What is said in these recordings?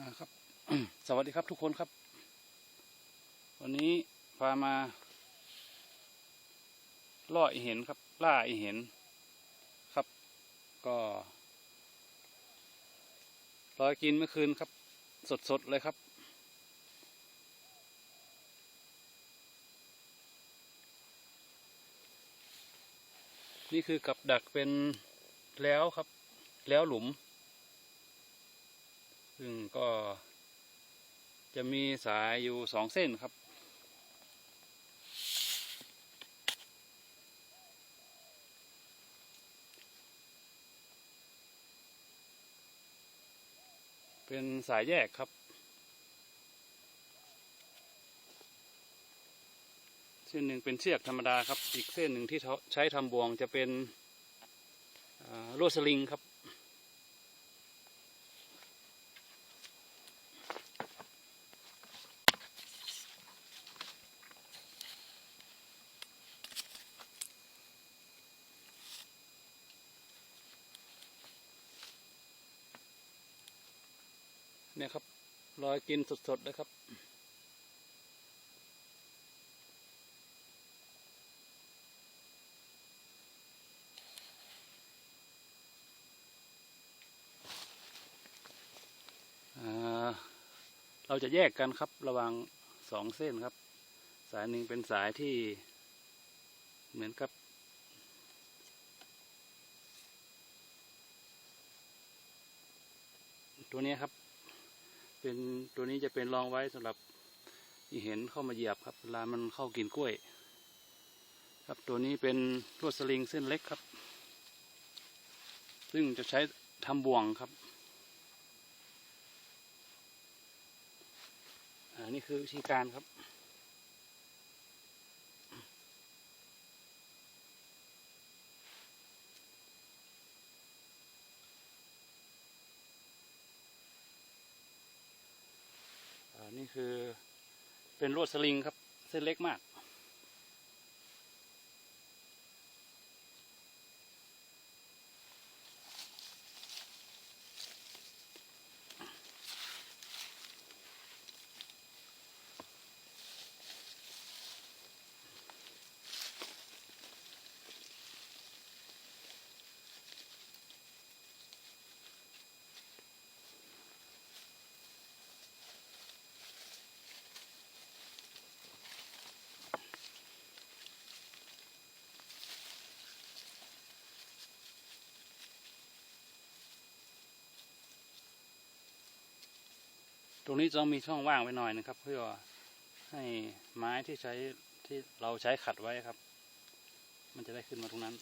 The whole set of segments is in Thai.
นะครับสวัสดีครับทุกคนครับ วันนี้พามาล่อเห็นครับ ล่าเห็นครับ ก็รอยกินเมื่อคืนครับ สดๆเลยครับ นี่คือกับดักเป็นแล้วครับ แล้วหลุม ซึ่งก็จะมีสายอยู่สองเส้นครับ เป็นสายแยกครับ เส้นหนึ่งเป็นเชือกธรรมดาครับ อีกเส้นหนึ่งที่ใช้ทำบ่วงจะเป็นลวดสลิงครับ ครับรอยกินสดๆเลยครับ เราจะแยกกันครับระหว่างสองเส้นครับ สายหนึ่งเป็นสายที่เหมือนกับตัวนี้ครับ เป็นตัวนี้จะเป็นรองไว้สำหรับที่เห็นเข้ามาเหยียบครับเวลามันเข้ากินกล้วย ครับตัวนี้เป็นลวดสลิงเส้นเล็กครับ ซึ่งจะใช้ทำบ่วงครับอันนี้คือวิธีการครับ คือเป็นลวดสลิงครับ เส้นเล็กมาก ตรงนี้ต้องมีช่องว่างไว้หน่อยนะครับ เพื่อให้ไม้ที่ใช้ที่เราใช้ขัดไว้ครับ มันจะได้ขึ้นมาตรงนั้น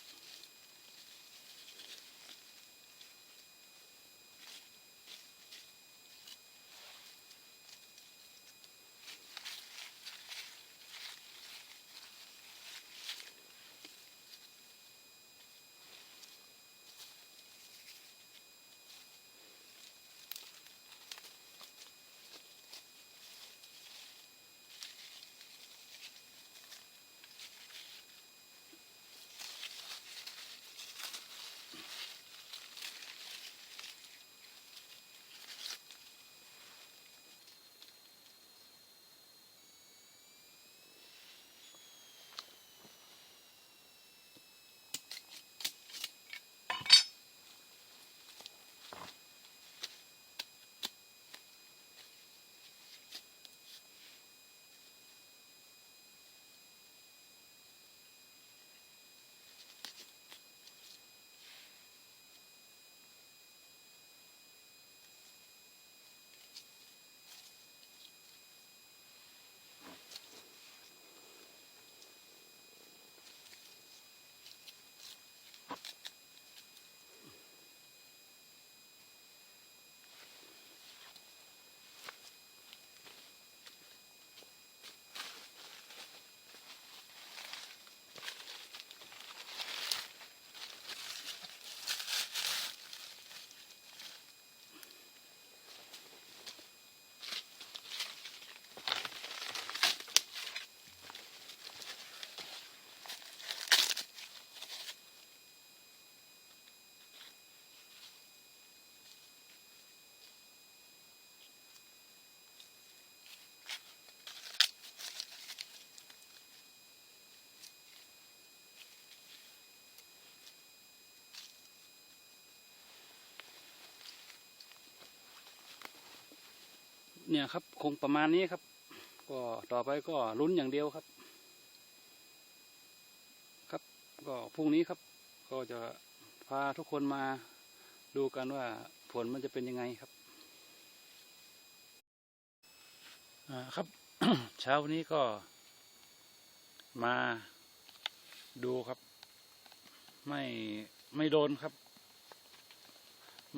เนี่ยครับ คงประมาณนี้ครับ ก็ต่อไปก็ลุ้นอย่างเดียวครับ ครับ ก็พรุ่งนี้ครับ ก็จะพาทุกคนมาดูกันว่าผลมันจะเป็นยังไงครับครับ เช้าวันนี้ก็มาดูครับ ไม่ไม่โดนครับ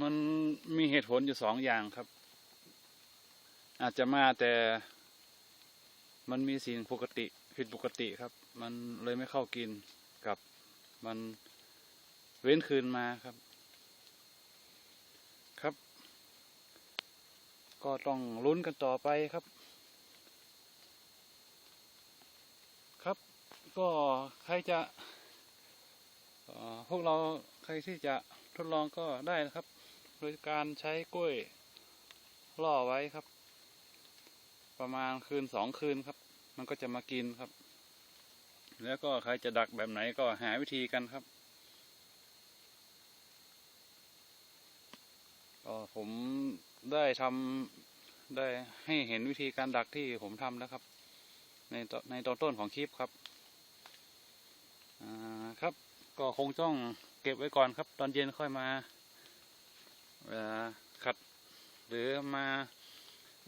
มันมีเหตุผลอยู่สองอย่างครับ อาจจะมาแต่ มันมีสิ่งปกติผิดปกติครับ มันเลยไม่เข้ากินกับมันเว้นคืนมาครับ ครับ ก็ต้องลุ้นกันต่อไปครับ ครับ ก็ใครจะพวกเราใครที่จะทดลองก็ได้นะครับ โดยการใช้กล้วยล่อไว้ครับ ประมาณคืนสองคืนครับ มันก็จะมากินครับ แล้วก็ใครจะดักแบบไหนก็หาวิธีกันครับก็ผมได้ทำได้ให้เห็นวิธีการดักที่ผมทำแล้วครับ ในตอในตอนต้นของคลิปครับอ่าครับ ก็คงต้องเก็บไว้ก่อนครับ ตอนเย็นค่อยมาขัดหรือมา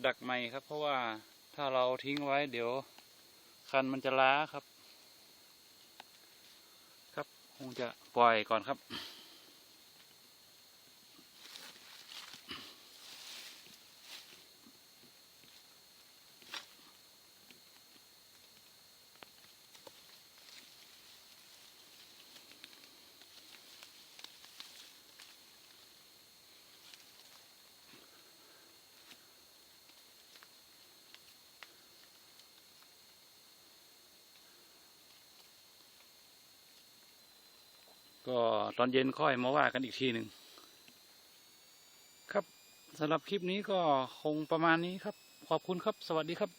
ดักใหม่ครับ เพราะว่าถ้าเราทิ้งไว้เดี๋ยวคันมันจะล้าครับ ครับคงจะปล่อยก่อนครับ ก็ตอนเย็นค่อยมาว่ากันอีกทีหนึ่งครับสำหรับคลิปนี้ก็คงประมาณนี้ครับ ขอบคุณครับ สวัสดีครับ